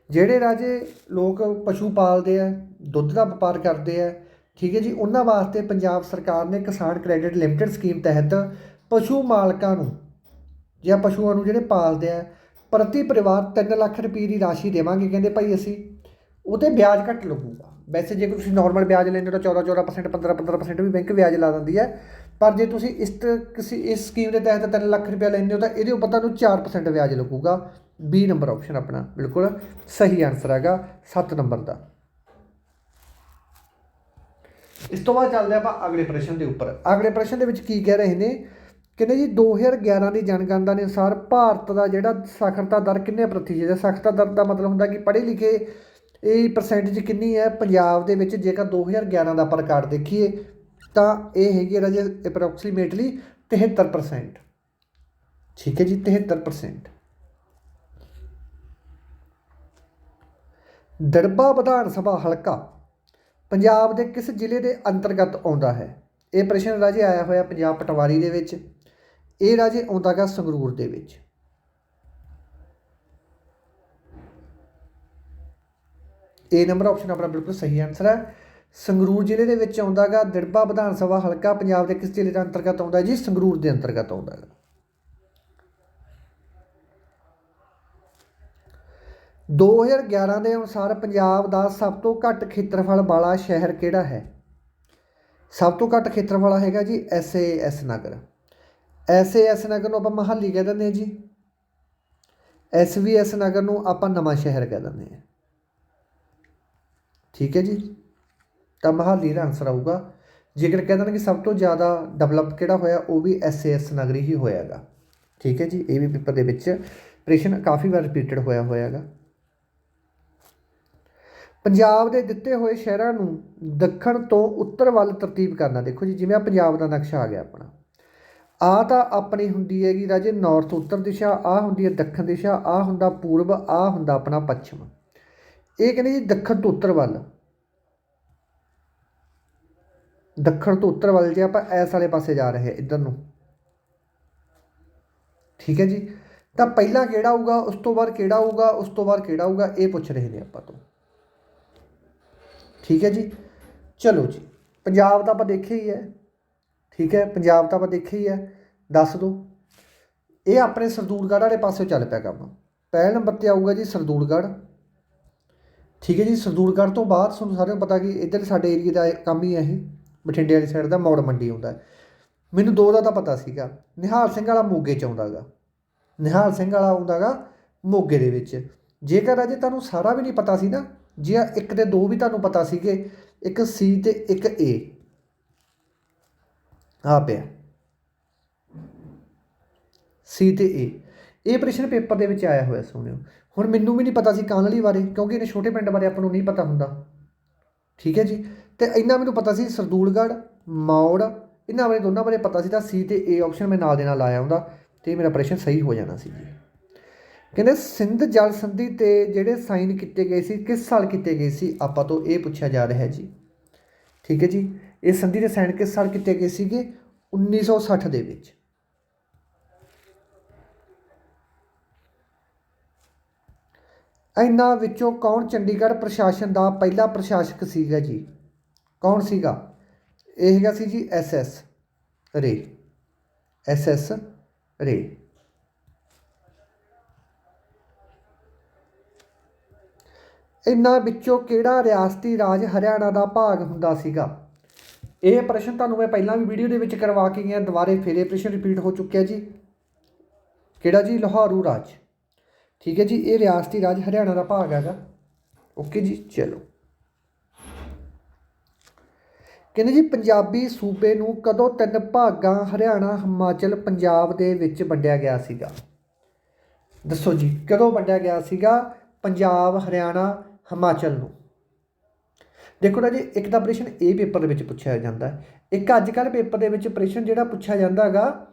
ਜਿਹੜੇ ਰਾਜੇ ਲੋਕ ਪਸ਼ੂ ਪਾਲਦੇ ਆ, ਦੁੱਧ ਦਾ ਵਪਾਰ ਕਰਦੇ ਆ, ਠੀਕ ਹੈ ਜੀ, ਉਹਨਾਂ ਵਾਸਤੇ ਪੰਜਾਬ ਸਰਕਾਰ ਨੇ ਕਿਸਾਨ ਕ੍ਰੈਡਿਟ ਲਿਮਟਿਡ ਸਕੀਮ ਤਹਿਤ ਪਸ਼ੂ ਮਾਲਕਾਂ ਨੂੰ ਜਾਂ ਪਸ਼ੂਆਂ ਨੂੰ ਜਿਹੜੇ ਪਾਲਦੇ ਆ, ਪ੍ਰਤੀ ਪਰਿਵਾਰ 3 ਲੱਖ ਰੁਪਏ ਦੀ ਰਾਸ਼ੀ ਦੇਵਾਂਗੇ, ਕਹਿੰਦੇ ਭਾਈ ਅਸੀਂ ਉਹਤੇ ਵਿਆਜ ਘੱਟ ਲੱਗੂਗਾ। ਵੈਸੇ ਜੇ ਤੁਸੀਂ ਨਾਰਮਲ ਵਿਆਜ ਲੈਂਦੇ ਹੋ ਤਾਂ 14 14% 15 15% ਵੀ ਬੈਂਕ ਵਿਆਜ ਲਾ ਦਿੰਦੀ ਹੈ। ਪਰ ਜੇ ਤੁਸੀਂ ਇਸ ਕਿਸੇ, ਇਸ ਸਕੀਮ ਦੇ ਤਹਿਤ 3 ਲੱਖ ਰੁਪਏ ਲੈਂਦੇ ਹੋ ਤਾਂ ਇਹਦੇ ਉੱਪਰ ਤੁਹਾਨੂੰ 4% ਵਿਆਜ ਲੱਗੂਗਾ। 20 ਨੰਬਰ ਆਪਸ਼ਨ ਆਪਣਾ, ਬਿਲਕੁਲ ਸਹੀ ਆਨਸਰ ਹੈਗਾ 7 ਨੰਬਰ ਦਾ। ਇਸ ਤੋਂ ਬਾਅਦ ਚੱਲਦੇ ਆਪਾਂ ਅਗਲੇ ਪ੍ਰਸ਼ਨ ਦੇ ਉੱਪਰ। ਅਗਲੇ ਪ੍ਰਸ਼ਨ ਦੇ ਵਿੱਚ ਕੀ ਕਹਿ ਰਹੇ ਨੇ? ਕਹਿੰਦੇ ਜੀ 2011 ਦੀ ਜਨਗਣਨਾ ਦੇ ਅਨੁਸਾਰ ਭਾਰਤ ਦਾ ਜਿਹੜਾ ਸਾਖਰਤਾ ਦਰ ਕਿੰਨੇ ਪ੍ਰਤੀਸ਼ਤ ਹੈ? ਸਾਖਰਤਾ ਦਰ ਦਾ ਮਤਲਬ ਹੁੰਦਾ ਕਿ ਪੜ੍ਹੇ ਲਿਖੇ ਇਹ ਪਰਸੈਂਟੇਜ ਕਿੰਨੀ ਹੈ? ਪੰਜਾਬ ਦੇ ਵਿੱਚ ਜੇਕਰ 2011 ਦਾ ਆਪਾਂ ਰਿਕਾਰਡ ਦੇਖੀਏ, ਤਾਂ ਇਹ ਹੈਗੀ ਹੈ ਰਾਜੇ ਅਪਰੋਕਸੀਮੇਟਲੀ 73% ਠੀਕ ਹੈ ਜੀ 73% ਦੜਬਾ ਵਿਧਾਨ ਸਭਾ ਹਲਕਾ ਪੰਜਾਬ ਦੇ ਕਿਸ ਜ਼ਿਲ੍ਹੇ ਦੇ ਅੰਤਰਗਤ ਆਉਂਦਾ ਹੈ? ਇਹ ਪ੍ਰਸ਼ਨ ਰਾਜੇ ਆਇਆ ਹੋਇਆ ਪੰਜਾਬ ਪਟਵਾਰੀ ਦੇ ਵਿੱਚ, ਇਹ ਰਾਜੇ ਆਉਂਦਾ ਗਾ ਸੰਗਰੂਰ ਦੇ ਵਿੱਚ। ਏ ਨੰਬਰ ਆਪਸ਼ਨ ਆਪਣਾ ਬਿਲਕੁਲ ਸਹੀ ਆਨਸਰ ਹੈ। ਸੰਗਰੂਰ ਜ਼ਿਲ੍ਹੇ ਦੇ ਵਿੱਚ ਆਉਂਦਾ ਗਾ ਦਿੜਬਾ ਵਿਧਾਨ ਸਭਾ ਹਲਕਾ ਪੰਜਾਬ ਦੇ ਕਿਸ ਜ਼ਿਲ੍ਹੇ ਦੇ ਅੰਤਰਗਤ ਆਉਂਦਾ ਜੀ? ਸੰਗਰੂਰ ਦੇ ਅੰਤਰਗਤ ਆਉਂਦਾ ਹੈ 2011 ਦੇ ਅਨੁਸਾਰ ਪੰਜਾਬ ਦਾ ਸਭ ਤੋਂ ਘੱਟ ਖੇਤਰਫਲ ਵਾਲਾ ਸ਼ਹਿਰ ਕਿਹੜਾ ਹੈ? ਸਭ ਤੋਂ ਘੱਟ ਖੇਤਰ ਵਾਲਾ ਹੈਗਾ ਜੀ ਐਸ ਨਗਰ। ਐਸ ਨਗਰ ਨੂੰ ਆਪਾਂ ਮਹਾਲੀ ਕਹਿ ਦਿੰਦੇ ਹਾਂ ਜੀ। ਐਸ ਨਗਰ ਨੂੰ ਆਪਾਂ ਨਵਾਂ ਸ਼ਹਿਰ ਕਹਿ ਦਿੰਦੇ ਹਾਂ। ਠੀਕ ਹੈ ਜੀ? ਤਾਂ ਮਹਾਲੀ ਦਾ ਆਨਸਰ ਆਊਗਾ। ਜੇਕਰ ਕਹਿ ਦੇਣ ਕਿ ਸਭ ਤੋਂ ਜ਼ਿਆਦਾ ਡਿਵੈਲਪ ਕਿਹੜਾ ਹੋਇਆ, ਉਹ ਵੀ ਐਸ ਨਗਰੀ ਹੀ ਹੋਇਆਗਾ। ਠੀਕ ਹੈ ਜੀ? ਇਹ ਵੀ ਪੇਪਰ ਦੇ ਵਿੱਚ ਪ੍ਰਸ਼ਨ ਕਾਫੀ ਵਾਰ ਰਿਪੀਟਡ ਹੋਇਆ ਹੋਇਆਗਾ। ਪੰਜਾਬ ਦੇ ਦਿੱਤੇ ਹੋਏ ਸ਼ਹਿਰਾਂ ਨੂੰ ਦੱਖਣ ਤੋਂ ਉੱਤਰ ਵੱਲ ਤਰਤੀਬ ਕਰਨਾ। ਦੇਖੋ ਜੀ, ਜਿਵੇਂ ਆ ਪੰਜਾਬ ਦਾ ਨਕਸ਼ਾ ਆ ਗਿਆ ਆਪਣਾ। ਆ ਤਾਂ ਆਪਣੀ ਹੁੰਦੀ ਹੈਗੀ ਰਾਜੇ ਨਾਰਥ ਉੱਤਰ ਦਿਸ਼ਾ ਆ ਹੁੰਦੀ ਹੈ ਦੱਖਣ ਦਿਸ਼ਾ ਆ ਹੁੰਦਾ ਪੂਰਬ ਆ ਹੁੰਦਾ ਆਪਣਾ ਪੱਛਮ। ਇਹ ਕਹਿੰਦੇ ਜੀ ਦੱਖਣ ਤੋਂ ਉੱਤਰ ਵੱਲ। ਦੱਖਣ ਤੋਂ ਉੱਤਰ ਵੱਲ ਜੇ ਆਪਾਂ ਐਸ ਵਾਲੇ ਪਾਸੇ ਜਾ ਰਹੇ ਹਾਂ, ਇੱਧਰ ਨੂੰ। ਠੀਕ ਹੈ ਜੀ? ਤਾਂ ਪਹਿਲਾਂ ਕਿਹੜਾ ਹੋਊਗਾ ਉਸ ਤੋਂ ਬਾਅਦ ਕਿਹੜਾ ਹੋਊਗਾ ਉਸ ਤੋਂ ਬਾਅਦ ਕਿਹੜਾ ਹੋਊਗਾ ਇਹ ਪੁੱਛ ਰਹੇ ਨੇ ਆਪਾਂ ਤੋਂ। ਠੀਕ ਹੈ ਜੀ? ਚਲੋ ਜੀ, ਪੰਜਾਬ ਤਾਂ ਆਪਾਂ ਦੇਖਿਆ ਹੀ ਹੈ। ਠੀਕ ਹੈ, ਪੰਜਾਬ ਤਾਂ ਆਪਾਂ ਦੇਖਿਆ ਹੀ ਹੈ। ਦੱਸ ਦਿਓ। ਇਹ ਆਪਣੇ ਸਰਦੂਲਗੜ੍ਹ ਵਾਲੇ ਪਾਸੇ ਚੱਲ ਪਿਆ ਕੰਮ। ਪਹਿਲੇ ਨੰਬਰ ਤੇ ਆਊਗਾ ਜੀ ਸਰਦੂਲਗੜ੍ਹ। ਠੀਕ ਹੈ ਜੀ ਸਰਦੂਲਗੜ੍ਹ ਤੋਂ ਬਾਅਦ ਤੁਹਾਨੂੰ ਸਾਰਿਆਂ ਨੂੰ ਪਤਾ ਕਿ ਇੱਧਰ ਸਾਡੇ ਏਰੀਏ ਦਾ ਕੰਮ ਹੀ ਹੈ ਇਹ, ਬਠਿੰਡੇ ਵਾਲੀ ਸਾਈਡ ਦਾ ਮੌੜ ਮੰਡੀ ਆਉਂਦਾ ਮੈਨੂੰ ਦੋ ਦਾ ਤਾਂ ਪਤਾ ਸੀਗਾ, ਨਿਹਾਲ ਸਿੰਘ ਵਾਲਾ ਮੋਗੇ ਚ ਆਉਂਦਾ ਗਾ। ਨਿਹਾਲ ਸਿੰਘ ਵਾਲਾ ਆਉਂਦਾ ਗਾ ਮੋਗੇ ਦੇ ਵਿੱਚ। ਜੇਕਰ ਅਜੇ ਤੁਹਾਨੂੰ ਸਾਰਾ ਵੀ ਨਹੀਂ ਪਤਾ ਸੀ ਨਾ, ਜੇ ਇੱਕ ਤੇ ਦੋ ਵੀ ਤੁਹਾਨੂੰ ਪਤਾ ਸੀਗੇ, ਇੱਕ ਸੀ ਤੇ ਇੱਕ ਏ ਆ ਪਿਆ। ਸੀ ਤੇ ਏ ਇਹ ਪ੍ਰਸ਼ਨ ਪੇਪਰ ਦੇ ਵਿੱਚ ਆਇਆ ਹੋਇਆ ਸੁਣਿਓ। ਹੁਣ ਮੈਨੂੰ ਵੀ ਨਹੀਂ ਪਤਾ ਸੀ ਕਾਨਲੀ ਬਾਰੇ, ਕਿਉਂਕਿ ਇਹਨੇ ਛੋਟੇ ਪਿੰਡ ਬਾਰੇ ਆਪਾਂ ਨੂੰ ਨਹੀਂ ਪਤਾ ਹੁੰਦਾ। ਠੀਕ ਹੈ ਜੀ? ਤੇ ਇੰਨਾ ਮੈਨੂੰ ਪਤਾ ਸੀ ਸਰਦੂਲਗੜ੍ਹ, ਮੌੜ, ਇਹਨਾਂ ਬਾਰੇ, ਦੋਨਾਂ ਬਾਰੇ ਪਤਾ ਸੀ ਤਾਂ ਸੀ ਤੇ ਏ ਆਪਸ਼ਨ ਮੈਂ ਨਾਲ ਦੇ ਨਾਲ ਆਇਆ ਹੁੰਦਾ ਤੇ ਮੇਰਾ ਪ੍ਰਸ਼ਨ ਸਹੀ ਹੋ ਜਾਣਾ ਸੀ ਜੀ। ਕਹਿੰਦੇ ਸਿੰਧ ਜਲ ਸੰਧੀ ਤੇ ਜਿਹੜੇ ਸਾਈਨ ਕੀਤੇ ਗਏ ਸੀ, ਕਿਸ ਸਾਲ ਕੀਤੇ ਗਏ ਸੀ? ਆਪਾਂ ਤੋਂ ਇਹ ਪੁੱਛਿਆ ਜਾ ਰਿਹਾ ਹੈ ਜੀ। ਠੀਕ ਹੈ ਜੀ? ਇਹ ਸੰਧੀ ਦੇ ਸਾਈਨ ਕਿਸ ਸਾਲ ਕੀਤੇ ਗਏ ਸੀਗੇ? 1960 ਦੇ ਵਿੱਚ। ਇਹਨਾਂ ਵਿੱਚੋਂ ਕੌਣ ਚੰਡੀਗੜ੍ਹ ਪ੍ਰਸ਼ਾਸਨ ਦਾ ਪਹਿਲਾ ਪ੍ਰਸ਼ਾਸਕ ਸੀਗਾ ਜੀ? ਕੌਣ ਸੀਗਾ? ਇਹ ਹੈਗਾ ਸੀ ਜੀ S S Ray. S S Ray. ਇਹਨਾਂ ਵਿੱਚੋਂ ਕਿਹੜਾ ਰਿਆਸਤੀ ਰਾਜ ਹਰਿਆਣਾ ਦਾ ਭਾਗ ਹੁੰਦਾ ਸੀਗਾ? ਇਹ ਪ੍ਰਸ਼ਨ ਤੁਹਾਨੂੰ ਮੈਂ ਪਹਿਲਾਂ ਵੀ ਵੀਡੀਓ ਦੇ ਵਿੱਚ ਕਰਵਾ ਕੇ ਗਿਆ, ਦੁਬਾਰੇ ਫਿਰ ਇਹ ਪ੍ਰਸ਼ਨ ਰਿਪੀਟ ਹੋ ਚੁੱਕਿਆ ਜੀ। ਕਿਹੜਾ ਜੀ? ਲਾਹੌਰੂ ਰਾਜ। ਠੀਕ ਹੈ ਜੀ, ਇਹ ਰਿਆਸਤੀ ਰਾਜ ਹਰਿਆਣਾ ਦਾ ਭਾਗ ਹੈਗਾ। ਓਕੇ ਜੀ, ਚਲੋ। ਕਹਿੰਦੇ ਜੀ, ਪੰਜਾਬੀ ਸੂਬੇ ਨੂੰ ਕਦੋਂ ਤਿੰਨ ਭਾਗਾਂ ਹਰਿਆਣਾ, ਹਿਮਾਚਲ, ਪੰਜਾਬ ਦੇ ਵਿੱਚ ਵੰਡਿਆ ਗਿਆ ਸੀਗਾ? ਦੱਸੋ ਜੀ, ਕਦੋਂ ਵੰਡਿਆ ਗਿਆ ਸੀਗਾ? ਪੰਜਾਬ, ਹਰਿਆਣਾ, ਹਿਮਾਚਲ ਨੂੰ। ਦੇਖੋ ਨਾ ਜੀ, ਇੱਕ ਤਾਂ ਪ੍ਰਸ਼ਨ ਇਹ ਪੇਪਰ ਦੇ ਵਿੱਚ ਪੁੱਛਿਆ ਜਾਂਦਾ ਇੱਕ ਅੱਜ ਕੱਲ੍ਹ ਪੇਪਰ ਦੇ ਵਿੱਚ ਪ੍ਰਸ਼ਨ ਜਿਹੜਾ ਪੁੱਛਿਆ ਜਾਂਦਾ ਹੈਗਾ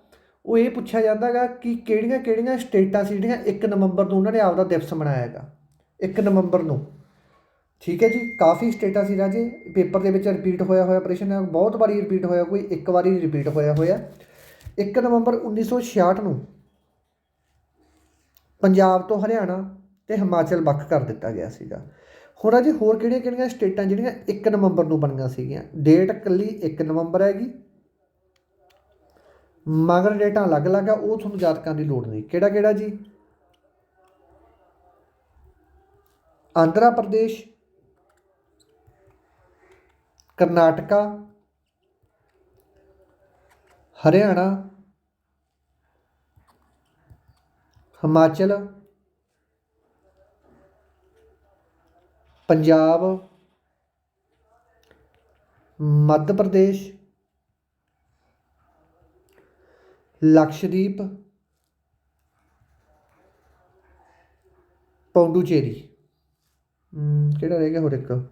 ਉਹ ਇਹ ਪੁੱਛਿਆ ਜਾਂਦਾ ਹੈਗਾ ਕਿ ਕਿਹੜੀਆਂ ਕਿਹੜੀਆਂ ਸਟੇਟਾਂ ਸੀ ਜਿਹੜੀਆਂ 1 ਨਵੰਬਰ ਨੂੰ ਉਹਨਾਂ ਨੇ ਆਪਦਾ ਦਿਵਸ ਮਨਾਇਆ ਹੈਗਾ 1 ਨਵੰਬਰ ਨੂੰ। ਠੀਕ ਹੈ ਜੀ, ਕਾਫੀ ਸਟੇਟਾਂ ਸੀ ਰਾਜੇ। ਪੇਪਰ ਦੇ ਵਿੱਚ ਰਿਪੀਟ ਹੋਇਆ ਹੋਇਆ ਪ੍ਰਸ਼ਨ ਬਹੁਤ ਵਾਰੀ ਰਿਪੀਟ ਹੋਇਆ, ਕੋਈ ਇੱਕ ਵਾਰੀ ਰਿਪੀਟ ਹੋਇਆ ਹੋਇਆ। 1 ਨਵੰਬਰ 1966 ਨੂੰ ਪੰਜਾਬ ਤੋਂ ਹਰਿਆਣਾ ਤੇ ਹਿਮਾਚਲ ਵੱਖ ਕਰ ਦਿੱਤਾ ਗਿਆ ਸੀਗਾ। ਹੁਣ ਰਾਜੇ ਹੋਰ ਕਿਹੜੀਆਂ ਕਿਹੜੀਆਂ ਸਟੇਟਾਂ ਜਿਹੜੀਆਂ 1 ਨਵੰਬਰ ਨੂੰ ਬਣੀਆਂ ਸੀਗੀਆਂ? ਡੇਟ ਇਕੱਲੀ 1 ਨਵੰਬਰ ਹੈਗੀ। ਮਗਰ ਡੇਟਾਂ ਅਲੱਗ-ਅਲੱਗ ਆ, ਉਹ ਤੁਹਾਨੂੰ ਯਾਦ ਕਰਨ ਦੀ ਲੋੜ ਨਹੀਂ। ਕਿਹੜਾ ਕਿਹੜਾ ਜੀ? ਆਂਧਰਾ ਪ੍ਰਦੇਸ਼, ਕਰਨਾਟਕਾ, ਹਰਿਆਣਾ, ਹਿਮਾਚਲ, ਪੰਜਾਬ, ਮੱਧ ਪ੍ਰਦੇਸ਼ ਲਕਸ਼ਦੀਪ ਪੌਂਡੂਚੇਰੀ। ਕਿਹੜਾ ਰਹਿ ਗਿਆ ਹੋਰ ਇੱਕ?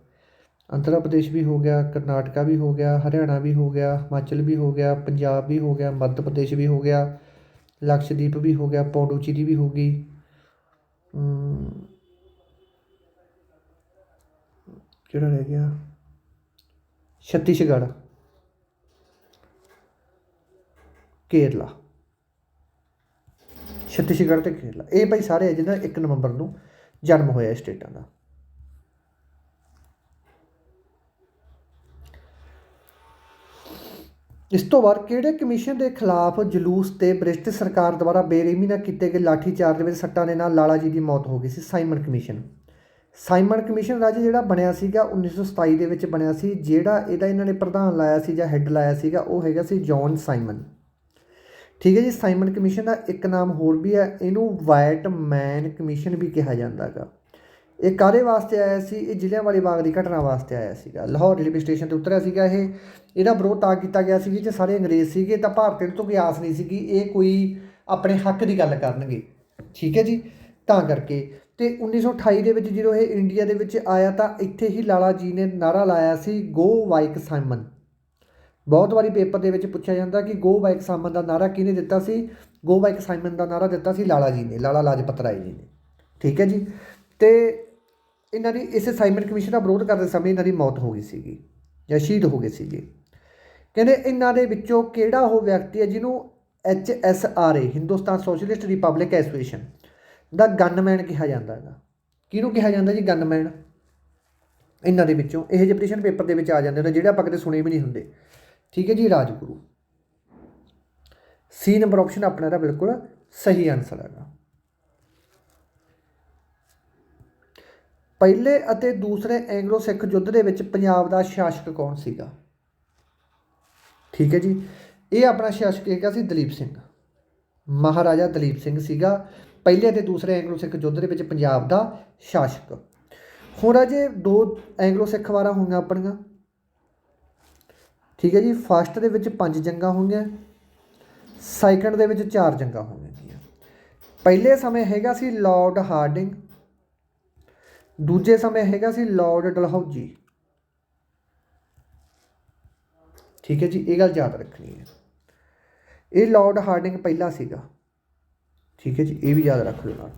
ਆਂਧਰਾ ਪ੍ਰਦੇਸ਼ ਵੀ ਹੋ ਗਿਆ, ਕਰਨਾਟਕਾ ਵੀ ਹੋ ਗਿਆ, ਹਰਿਆਣਾ ਵੀ ਹੋ ਗਿਆ, ਹਿਮਾਚਲ ਵੀ ਹੋ ਗਿਆ, ਪੰਜਾਬ ਵੀ ਹੋ ਗਿਆ, ਮੱਧ ਪ੍ਰਦੇਸ਼ ਵੀ ਹੋ ਗਿਆ, ਲਕਸ਼ਦੀਪ ਵੀ ਹੋ ਗਿਆ, ਪੌਂਡੂਚੇਰੀ ਵੀ ਹੋ ਗਈ। ਕਿਹੜਾ ਰਹਿ ਗਿਆ? ਛੱਤੀਸਗੜ੍ਹ। ਕੇਰਲਾ। ਛੱਤੀਸਗੜ੍ਹ ਅਤੇ ਕੇਰਲਾ। ਇਹ ਭਾਈ ਸਾਰੇ ਆ ਜਿਹਨਾਂ ਇੱਕ ਨਵੰਬਰ ਨੂੰ ਜਨਮ ਹੋਇਆ ਸਟੇਟਾਂ ਦਾ। ਇਸ ਤੋਂ ਬਾਅਦ ਕਿਹੜੇ ਕਮਿਸ਼ਨ ਦੇ ਖਿਲਾਫ ਜਲੂਸ ਤੇ ਬ੍ਰਿਟਿਸ਼ ਸਰਕਾਰ ਦੁਆਰਾ ਬੇਰਹਿਮੀ ਨਾਲ ਕੀਤੇ ਗਏ ਲਾਠੀਚਾਰਜ ਵਿੱਚ ਸੱਟਾਂ ਦੇ ਨਾਲ ਲਾਲਾ ਜੀ ਦੀ ਮੌਤ ਹੋ ਗਈ ਸੀ, ਸਾਈਮਨ ਕਮਿਸ਼ਨ। ਸਾਈਮਨ ਕਮਿਸ਼ਨ ਰਾਜ ਜਿਹੜਾ ਬਣਿਆ ਸੀਗਾ 1927 ਦੇ ਵਿੱਚ ਬਣਿਆ ਸੀ, ਜਿਹੜਾ ਇਹਦਾ ਇਹਨਾਂ ਨੇ ਪ੍ਰਧਾਨ ਲਾਇਆ ਸੀ ਜਾਂ ਹੈੱਡ ਲਾਇਆ ਸੀਗਾ, ਉਹ ਹੈਗਾ ਸੀ ਜੌਨ ਸਾਈਮਨ। ਠੀਕ ਹੈ ਜੀ ਸਾਈਮਨ ਕਮਿਸ਼ਨ ਦਾ ਇੱਕ ਨਾਮ ਹੋਰ ਵੀ ਹੈ, ਇਹਨੂੰ ਵਾਈਟ ਮੈਨ ਕਮਿਸ਼ਨ ਵੀ ਕਿਹਾ ਜਾਂਦਾ ਹੈਗਾ ਇਹ ਕਾਹਦੇ ਵਾਸਤੇ ਆਇਆ ਸੀ? ਇਹ ਜ਼ਿਲ੍ਹਿਆਂ ਜ਼ਿਲ੍ਹਿਆਂਵਾਲੇ ਬਾਗ ਦੀ ਘਟਨਾ ਵਾਸਤੇ ਆਇਆ ਸੀਗਾ। ਲਾਹੌਰ ਰੇਲਵੇ ਸਟੇਸ਼ਨ ਤੇ ਉਤਰਿਆ ਸੀਗਾ ਇਹ। ਇਹਦਾ ਵਿਰੋਧ ਤਾਂ ਕੀਤਾ ਗਿਆ ਸੀ ਕਿ ਸਾਰੇ ਅੰਗਰੇਜ਼ ਸੀਗੇ, ਤਾਂ ਭਾਰਤੀਆਂ ਤੋਂ ਕੋਈ ਆਸ ਨਹੀਂ ਸੀਗੀ ਇਹ ਕੋਈ ਆਪਣੇ ਹੱਕ ਦੀ ਗੱਲ ਕਰਨਗੇ। ਠੀਕ ਹੈ ਜੀ, ਤਾਂ ਕਰਕੇ। ਤੇ 1928 ਦੇ ਵਿੱਚ ਜਦੋਂ ਇਹ ਇੰਡੀਆ ਦੇ ਵਿੱਚ ਆਇਆ ਤਾਂ ਇੱਥੇ ਹੀ ਲਾਲਾ ਜੀ ਨੇ ਨਾਰਾ ਲਾਇਆ ਸੀ ਗੋ ਵਾਈਕ ਸਾਈਮਨ ਬਹੁਤ ਵਾਰੀ ਪੇਪਰ ਦੇ ਵਿੱਚ ਪੁੱਛਿਆ ਜਾਂਦਾ ਕਿ ਗੋ ਬਾਈਕ ਸਾਈਮਨ ਦਾ ਨਾਰਾ ਕਿਹਨੇ ਦਿੱਤਾ ਸੀ? ਗੋ ਬਾਈਕ ਸਾਈਮਨ ਦਾ ਨਾਰਾ ਦਿੱਤਾ ਸੀ ਲਾਲਾ ਜੀ ਨੇ, ਲਾਲਾ ਲਾਜਪਤ ਰਾਏ ਜੀ ਨੇ। ਠੀਕ ਹੈ ਜੀ? ਤੇ ਇਹਨਾਂ ਦੀ ਇਸ ਸਾਈਮਨ ਕਮਿਸ਼ਨ ਦਾ ਵਿਰੋਧ ਕਰਦੇ ਸਮੇਂ ਇਹਨਾਂ ਦੀ ਮੌਤ ਹੋ ਗਈ ਸੀਗੀ, ਜਾਂ ਸ਼ਹੀਦ ਹੋ ਗਏ ਸੀਗੇ। ਕਹਿੰਦੇ ਇਹਨਾਂ ਦੇ ਵਿੱਚੋਂ ਕਿਹੜਾ ਉਹ ਵਿਅਕਤੀ ਹੈ ਜਿਹਨੂੰ H S R A Hindustan socialist republic association the gunman ਕਿਹਾ ਜਾਂਦਾ ਹੈਗਾ। ਕਿਹਨੂੰ ਕਿਹਾ ਜਾਂਦਾ ਜੀ ਗਨਮੈਨ ਇਹਨਾਂ ਦੇ ਵਿੱਚੋਂ। ਇਹ ਜਿਹੇ ਪਟੀਸ਼ਨ ਪੇਪਰ ਦੇ ਵਿੱਚ ਆ ਜਾਂਦੇ ਨੇ, ਜਿਹੜੇ ਆਪਾਂ ਕਦੇ ਸੁਣੇ ਵੀ ਨਹੀਂ ਹੁੰਦੇ। ਠੀਕ ਹੈ ਜੀ, ਰਾਜਗੁਰੂ। ਸੀ ਨੰਬਰ ਆਪਸ਼ਨ ਆਪਣਾ ਦਾ ਬਿਲਕੁਲ ਸਹੀ ਆਨਸਰ ਹੈਗਾ। ਪਹਿਲੇ ਅਤੇ ਦੂਸਰੇ ਐਂਗਲੋ ਸਿੱਖ ਯੁੱਧ ਦੇ ਵਿੱਚ ਪੰਜਾਬ ਦਾ ਸ਼ਾਸਕ ਕੌਣ ਸੀਗਾ? ਠੀਕ ਹੈ ਜੀ, ਇਹ ਆਪਣਾ ਸ਼ਾਸਕ ਹੈਗਾ ਸੀ ਦਲੀਪ ਸਿੰਘ। ਮਹਾਰਾਜਾ ਦਲੀਪ ਸਿੰਘ ਸੀਗਾ, ਪਹਿਲੇ ਅਤੇ ਦੂਸਰੇ ਐਂਗਲੋ ਸਿੱਖ ਯੁੱਧ ਦੇ ਵਿੱਚ ਪੰਜਾਬ ਦਾ ਸ਼ਾਸਕ। ਹੁਣ ਅਜੇ ਦੋ ਐਂਗਲੋ ਸਿੱਖ ਵਾਰਾਂ ਹੋਈਆਂ ਆਪਣੀਆਂ। ਠੀਕ ਹੈ ਜੀ ਫਸਟ ਦੇ ਵਿੱਚ ਪੰਜ ਜੰਗਾਂ ਹੋਈਆਂ ਸੈਕੰਡ ਦੇ ਵਿੱਚ ਚਾਰ ਜੰਗਾਂ ਹੋਈਆਂ ਗੀਆਂ ਪਹਿਲੇ ਸਮੇਂ ਹੈਗਾ ਸੀ ਲਾਰਡ ਹਾਰਡਿੰਗ ਦੂਜੇ ਸਮੇਂ ਹੈਗਾ ਸੀ ਲਾਰਡ ਡਲਹੌਜੀ ਠੀਕ ਹੈ ਜੀ, ਇਹ ਗੱਲ ਯਾਦ ਰੱਖਣੀ ਹੈ। ਇਹ ਲਾਰਡ ਹਾਰਡਿੰਗ ਪਹਿਲਾ ਸੀਗਾ। ਠੀਕ ਹੈ ਜੀ, ਇਹ ਵੀ ਯਾਦ ਰੱਖ ਲਓ ਨਾਲ।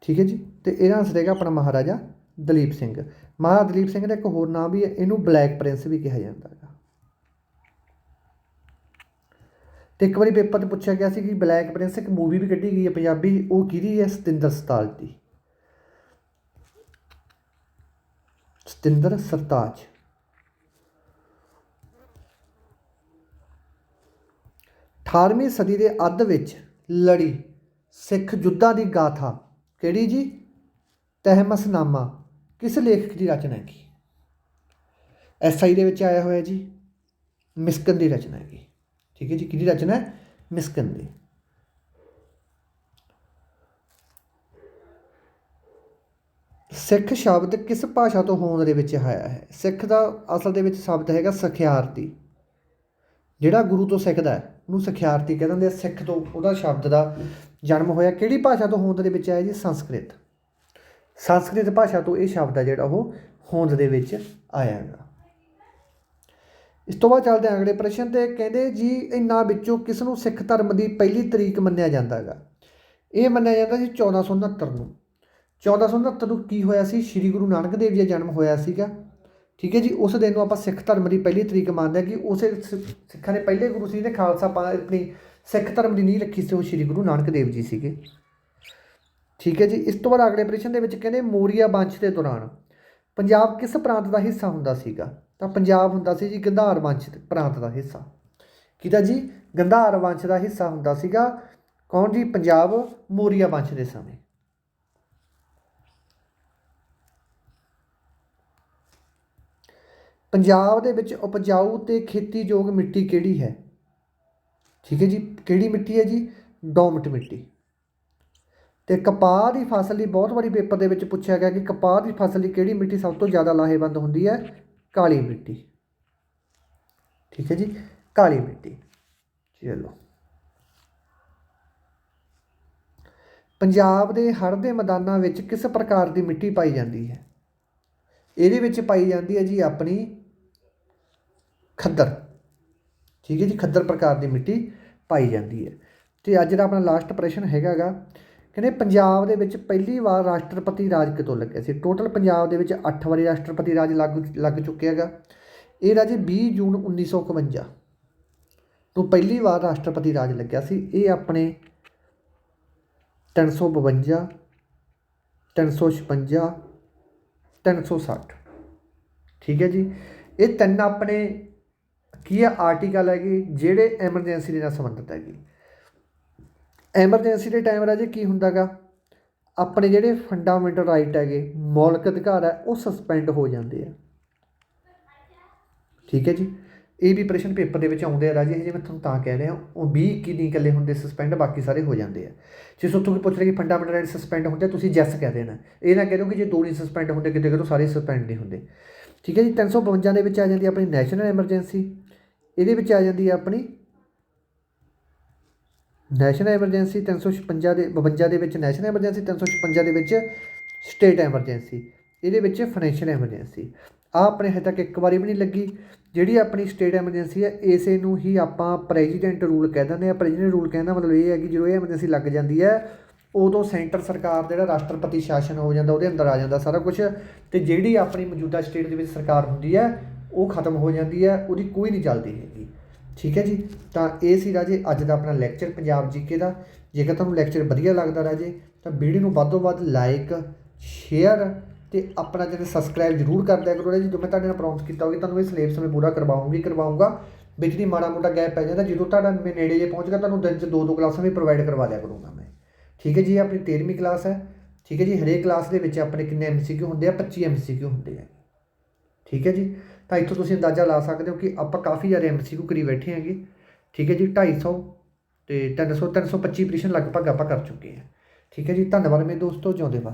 ਠੀਕ ਹੈ ਜੀ, ਤੇ ਇਹਦਾ ਆਨਸਰ ਹੈਗਾ ਆਪਣਾ ਮਹਾਰਾਜਾ ਦਲੀਪ ਸਿੰਘ। ਮਹਾਰਾਜਾ ਦਲੀਪ ਸਿੰਘ ਦਾ ਇੱਕ ਹੋਰ ਨਾਮ ਵੀ ਹੈ, ਇਹਨੂੰ ਬਲੈਕ ਪ੍ਰਿੰਸ ਵੀ ਕਿਹਾ ਜਾਂਦਾ ਹੈਗਾ। ਤੇ ਇੱਕ ਵਾਰੀ ਪੇਪਰ ਤੇ ਪੁੱਛਿਆ ਗਿਆ ਸੀ ਕਿ ਬਲੈਕ ਪ੍ਰਿੰਸ ਇੱਕ ਮੂਵੀ ਵੀ ਕੱਢੀ ਗਈ ਹੈ ਪੰਜਾਬੀ, ਉਹ ਕਿਹਦੀ ਹੈ? ਸਤਿੰਦਰ ਸਰਤਾਜ ਦੀ। ਸਤਿੰਦਰ ਸਰਤਾਜ। 18ਵੀਂ ਸਦੀ ਦੇ ਅੱਧ ਵਿੱਚ ਲੜੀ ਸਿੱਖ ਯੁੱਧਾਂ ਦੀ ਗਾਥਾ, ਕਿਹੜੀ ਜੀ? ਤਹਿਮਸਨਾਮਾ। ਕਿਸ ਲੇਖਕ ਦੀ ਰਚਨਾ ਹੈ ਐਸਆਈ ਦੇ ਵਿੱਚ ਆਇਆ ਹੋਇਆ ਜੀ, ਮਿਸਕਨ ਦੀ ਰਚਨਾ ਹੈਗੀ। ਠੀਕ ਹੈ ਜੀ, ਕਿਹਦੀ ਰਚਨਾ ਹੈ? ਮਿਸਕਨ ਦੀ। ਸਿੱਖ ਸ਼ਬਦ ਕਿਸ ਭਾਸ਼ਾ ਤੋਂ ਹੋਂਦ ਦੇ ਵਿੱਚ ਆਇਆ ਹੈ? ਸਿੱਖ ਦਾ ਅਸਲ ਦੇ ਵਿੱਚ ਸ਼ਬਦ ਹੈਗਾ ਸਖਿਆਰਤੀ। ਜਿਹੜਾ ਗੁਰੂ ਤੋਂ ਸਿੱਖਦਾ ਹੈ, ਉਹਨੂੰ ਸਖਿਆਰਤੀ ਕਹਿੰਦੇ ਹੁੰਦੇ ਆ। ਸਿੱਖ ਤੋਂ ਉਹਦਾ ਸ਼ਬਦ ਦਾ ਜਨਮ ਹੋਇਆ। ਕਿਹੜੀ ਭਾਸ਼ਾ ਤੋਂ ਹੋਂਦ ਦੇ ਵਿੱਚ ਆਇਆ ਜੀ? ਸੰਸਕ੍ਰਿਤ। ਸੰਸਕ੍ਰਿਤ ਭਾਸ਼ਾ ਤੋਂ ਇਹ ਸ਼ਬਦ ਆ ਜਿਹੜਾ ਉਹ ਹੋਂਦ ਦੇ ਵਿੱਚ ਆਇਆ ਹੈਗਾ। ਇਸ ਤੋਂ ਬਾਅਦ ਚੱਲਦੇ ਹਾਂ ਅਗਲੇ ਪ੍ਰਸ਼ਨ ਤੇ। ਕਹਿੰਦੇ ਜੀ, ਇਹਨਾਂ ਵਿੱਚੋਂ ਕਿਸ ਨੂੰ ਸਿੱਖ ਧਰਮ ਦੀ ਪਹਿਲੀ ਤਰੀਕ ਮੰਨਿਆ ਜਾਂਦਾ ਹੈਗਾ? ਇਹ ਮੰਨਿਆ ਜਾਂਦਾ ਸੀ 1469 ਨੂੰ। 1469 ਨੂੰ ਕੀ ਹੋਇਆ ਸੀ? ਸ੍ਰੀ ਗੁਰੂ ਨਾਨਕ ਦੇਵ ਜੀ ਦਾ ਜਨਮ ਹੋਇਆ ਸੀਗਾ। ਠੀਕ ਹੈ ਜੀ, ਉਸ ਦਿਨ ਨੂੰ ਆਪਾਂ ਸਿੱਖ ਧਰਮ ਦੀ ਪਹਿਲੀ ਤਰੀਕ ਮੰਨਦੇ ਹਾਂ ਕਿ ਉਸੇ ਸਿ- ਸਿੱਖਾਂ ਦੇ ਪਹਿਲੇ ਗੁਰੂ ਸੀ ਨੇ ਖਾਲਸਾ ਪਾ, ਆਪਣੀ ਸਿੱਖ ਧਰਮ ਦੀ ਨੀਂਹ ਰੱਖੀ ਸੀ ਉਹ ਸ੍ਰੀ ਗੁਰੂ ਨਾਨਕ ਦੇਵ ਜੀ ਸੀਗੇ। ਠੀਕ ਹੈ ਜੀ, ਇਸ ਤੋਂ ਬਾਅਦ ਅਗਲੇ ਪ੍ਰਸ਼ਨ ਦੇ ਵਿੱਚ ਕਹਿੰਦੇ ਮੋਰੀਆ ਵੰਸ਼ ਦੇ ਦੌਰਾਨ ਪੰਜਾਬ ਕਿਸ ਪ੍ਰਾਂਤ ਦਾ ਹਿੱਸਾ ਹੁੰਦਾ ਸੀਗਾ? ਤਾਂ ਪੰਜਾਬ ਹੁੰਦਾ ਸੀ ਜੀ ਗੰਧਾਰ ਵੰਸ਼ ਪ੍ਰਾਂਤ ਦਾ ਹਿੱਸਾ। ਕਿਹਦਾ ਜੀ? ਗੰਧਾਰ ਵੰਸ਼ ਦਾ ਹਿੱਸਾ ਹੁੰਦਾ ਸੀਗਾ। ਕੌਣ ਜੀ? ਪੰਜਾਬ ਮੋਰੀਆ ਵੰਸ਼ ਦੇ ਸਮੇਂ। ਪੰਜਾਬ ਦੇ ਵਿੱਚ ਉਪਜਾਊ ਤੇ ਖੇਤੀਯੋਗ ਮਿੱਟੀ ਕਿਹੜੀ ਹੈ? ਠੀਕ ਹੈ ਜੀ, ਕਿਹੜੀ ਮਿੱਟੀ ਹੈ ਜੀ? ਡੋਮਟ ਮਿੱਟੀ। ਅਤੇ ਕਪਾਹ ਦੀ ਫਸਲ ਲਈ ਬਹੁਤ ਵਾਰੀ ਪੇਪਰ ਦੇ ਵਿੱਚ ਪੁੱਛਿਆ ਗਿਆ ਕਿ ਕਪਾਹ ਦੀ ਫਸਲ ਲਈ ਕਿਹੜੀ ਮਿੱਟੀ ਸਭ ਤੋਂ ਜ਼ਿਆਦਾ ਲਾਹੇਵੰਦ ਹੁੰਦੀ ਹੈ? ਕਾਲੀ ਮਿੱਟੀ। ਠੀਕ ਹੈ ਜੀ? ਕਾਲੀ ਮਿੱਟੀ। ਚਲੋ। ਪੰਜਾਬ ਦੇ ਹੜ੍ਹ ਦੇ ਮੈਦਾਨਾਂ ਵਿੱਚ ਕਿਸ ਪ੍ਰਕਾਰ ਦੀ ਮਿੱਟੀ ਪਾਈ ਜਾਂਦੀ ਹੈ? ਇਹਦੇ ਵਿੱਚ ਪਾਈ ਜਾਂਦੀ ਹੈ ਜੀ ਆਪਣੀ ਖੱਦਰ। ਠੀਕ ਹੈ ਜੀ? ਖੱਦਰ ਪ੍ਰਕਾਰ ਦੀ ਮਿੱਟੀ ਪਾਈ ਜਾਂਦੀ ਹੈ। ਤੇ ਅੱਜ ਦਾ ਆਪਣਾ ਲਾਸਟ ਪ੍ਰਸ਼ਨ ਹੈਗਾਗਾ। ਕਹਿੰਦੇ ਪੰਜਾਬ ਦੇ ਵਿੱਚ ਪਹਿਲੀ ਵਾਰ ਰਾਸ਼ਟਰਪਤੀ ਰਾਜ ਕਿਤੋਂ ਲੱਗਿਆ ਸੀ? ਟੋਟਲ ਪੰਜਾਬ ਦੇ ਵਿੱਚ 8 ਵਾਰੀ ਰਾਸ਼ਟਰਪਤੀ ਰਾਜ ਲੱਗ ਲੱਗ ਚੁੱਕਿਆ ਹੈਗਾ। ਇਹ ਰਾਜੇ 20 ਜੂਨ 1951 ਤੋਂ ਪਹਿਲੀ ਵਾਰ ਰਾਸ਼ਟਰਪਤੀ ਰਾਜ ਲੱਗਿਆ ਸੀ। ਇਹ ਆਪਣੇ 352 356 360 ਠੀਕ ਹੈ ਜੀ? ਇਹ ਤਿੰਨ ਆਪਣੇ ਕੀ ਆ? ਆਰਟੀਕਲ ਹੈਗੇ, ਜਿਹੜੇ ਐਮਰਜੈਂਸੀ ਦੇ ਨਾਲ ਸੰਬੰਧਿਤ ਹੈਗੇ। ਐਮਰਜੈਂਸੀ ਦੇ ਟਾਈਮ ਰਾਜੇ ਕੀ ਹੁੰਦਾਗਾ? ਆਪਣੇ ਜਿਹੜੇ ਫੰਡਾਮੈਂਟਲ ਰਾਈਟ ਹੈਗੇ ਮੌਲਿਕ ਅਧਿਕਾਰ ਹੈ ਉਹ ਸਸਪੈਂਡ ਹੋ ਜਾਂਦੇ ਆ। ਠੀਕ ਹੈ ਜੀ? ਇਹ ਵੀ ਪ੍ਰਸ਼ਨ ਪੇਪਰ ਦੇ ਵਿੱਚ ਆਉਂਦੇ ਆ ਰਾਜੇ ਇਹ ਮੈਂ ਤੁਹਾਨੂੰ ਤਾਂ ਕਹਿ ਰਿਹਾ ਉਹ 20 21 ਨਹੀਂ ਇਕੱਲੇ ਹੁੰਦੇ ਸਸਪੈਂਡ ਬਾਕੀ ਸਾਰੇ ਹੋ ਜਾਂਦੇ ਆ। ਜੇ ਸੋਥੋਂ ਪੁੱਛ ਰਿਹਾ ਕਿ ਫੰਡਾਮੈਂਟਲ ਰਾਈਟ ਸਸਪੈਂਡ ਹੁੰਦੇ ਆ, ਤੁਸੀਂ ਜੈਸ ਕਹਿ ਦੇਣਾ। ਇਹ ਨਾ ਕਹਿ ਦਿਓ ਕਿ ਜੇ ਦੋ ਨਹੀਂ ਸਸਪੈਂਡ ਹੁੰਦੇ ਕਿਤੇ ਕਿਤੇ ਸਾਰੇ ਸਸਪੈਂਡ ਨਹੀਂ ਹੁੰਦੇ। ਠੀਕ ਹੈ ਜੀ? 352 ਦੇ ਵਿੱਚ ਆ ਜਾਂਦੀ ਆਪਣੀ ਨੈਸ਼ਨਲ ਐਮਰਜੈਂਸੀ ਇਹਦੇ ਵਿੱਚ ਆ ਜਾਂਦੀ ਹੈ ਆਪਣੀ ਨੈਸ਼ਨਲ ਐਮਰਜੈਂਸੀ 356 ਦੇ 52 ਦੇ ਵਿੱਚ ਨੈਸ਼ਨਲ ਐਮਰਜੈਂਸੀ 356 ਦੇ ਵਿੱਚ ਸਟੇਟ ਐਮਰਜੈਂਸੀ। ਇਹਦੇ ਵਿੱਚ ਫਾਈਨੈਂਸ਼ੀਅਲ ਐਮਰਜੈਂਸੀ। ਆ ਆਪਣੇ ਹਜੇ ਤੱਕ ਇੱਕ ਵਾਰੀ ਵੀ ਨਹੀਂ ਲੱਗੀ। ਜਿਹੜੀ ਆਪਣੀ ਸਟੇਟ ਐਮਰਜੈਂਸੀ ਹੈ, ਇਸੇ ਨੂੰ ਹੀ ਆਪਾਂ ਪ੍ਰੈਜ਼ੀਡੈਂਟ ਰੂਲ ਕਹਿ ਦਿੰਦੇ ਆ ਪ੍ਰੈਜ਼ੀਡੈਂਟ ਰੂਲ ਕਹਿੰਦਾ ਮਤਲਬ ਇਹ ਹੈ ਕਿ ਜਦੋਂ ਇਹ ਐਮਰਜੈਂਸੀ ਲੱਗ ਜਾਂਦੀ ਹੈ, ਉਦੋਂ ਸੈਂਟਰ ਸਰਕਾਰ ਦਾ ਜਿਹੜਾ ਰਾਸ਼ਟਰਪਤੀ ਸ਼ਾਸਨ ਹੋ ਜਾਂਦਾ, ਉਹਦੇ ਅੰਦਰ ਆ ਜਾਂਦਾ ਸਾਰਾ ਕੁਝ ਤੇ ਜਿਹੜੀ ਆਪਣੀ ਮੌਜੂਦਾ ਸਟੇਟ ਦੇ ਵਿੱਚ ਸਰਕਾਰ ਹੁੰਦੀ ਹੈ, ਉਹ ਖਤਮ ਹੋ ਜਾਂਦੀ ਹੈ, ਉਹਦੀ ਕੋਈ ਨਹੀਂ ਚੱਲਦੀ ਹੈਗੀ। ਠੀਕ ਹੈ ਜੀ? ਤਾਂ ਇਹ ਸੀ ਰਾਜੇ ਅੱਜ ਦਾ ਆਪਣਾ ਲੈਕਚਰ ਪੰਜਾਬ ਜੀਕੇ ਦਾ। ਜੇਕਰ ਤੁਹਾਨੂੰ ਲੈਕਚਰ ਵਧੀਆ ਲੱਗਦਾ ਰਾਜੇ ਤਾਂ ਵੀਡੀਓ ਨੂੰ ਵੱਧ ਤੋਂ ਵੱਧ ਲਾਈਕ ਸ਼ੇਅਰ ਤੇ ਆਪਣਾ ਜਿਹੜਾ ਸਬਸਕ੍ਰਾਈਬ ਜ਼ਰੂਰ ਕਰ ਦਿਆ ਕਰੋ ਰਾਜੇ ਜੋ ਮੈਂ ਤੁਹਾਡੇ ਨਾਲ ਪ੍ਰੋਮਿਸ ਕੀਤਾ ਹੋਵੇ ਤੁਹਾਨੂੰ ਇਹ ਸਿਲੇਬਸ ਮੈਂ ਪੂਰਾ ਕਰਵਾਉਂਗੀ, ਕਰਵਾਉਂਗਾ। ਵਿੱਚ ਦੀ ਮਾੜਾ ਮੋਟਾ ਗੈਪ ਪੈ ਜਾਂਦਾ। ਜਦੋਂ ਤੁਹਾਡਾ ਮੈਂ ਨੇੜੇ ਜੇ ਪਹੁੰਚ ਗਿਆ, ਤੁਹਾਨੂੰ ਦਿਨ 'ਚ ਦੋ ਦੋ ਕਲਾਸਾਂ ਵੀ ਪ੍ਰੋਵਾਈਡ ਕਰਵਾ ਦਿਆ ਕਰੂੰਗਾ ਮੈਂ। ਠੀਕ ਹੈ ਜੀ ਆਪਣੀ 13ਵੀਂ ਕਲਾਸ ਹੈ। ਠੀਕ ਹੈ ਜੀ, ਹਰੇਕ ਕਲਾਸ ਦੇ ਵਿੱਚ ਆਪਣੇ ਕਿੰਨੇ ਐਮਸੀਕਿਊ ਹੁੰਦੇ ਆ? 25 ਐਮਸੀਕਿਊ ਹੁੰਦੇ ਆ। ਠੀਕ ਹੈ ਜੀ? ਤਾਂ ਇੱਥੋਂ ਤੁਸੀਂ ਅੰਦਾਜ਼ਾ ਲਾ ਸਕਦੇ ਹੋ ਕਿ ਆਪਾਂ ਕਾਫੀ ਜ਼ਿਆਦਾ ਐਮਸੀਕਿਊ ਕਰੀ ਬੈਠੇ ਹੈਗੇ। ਠੀਕ ਹੈ ਜੀ 250 ਤੇ 300 325 ਪ੍ਰਸ਼ਨ ਲਗਭਗ ਆਪਾਂ ਕਰ ਚੁੱਕੇ ਹਾਂ। ਠੀਕ ਹੈ ਜੀ, ਧੰਨਵਾਦ ਮੇਰੇ ਦੋਸਤੋ, ਜਿਉਂਦੇ ਵਸ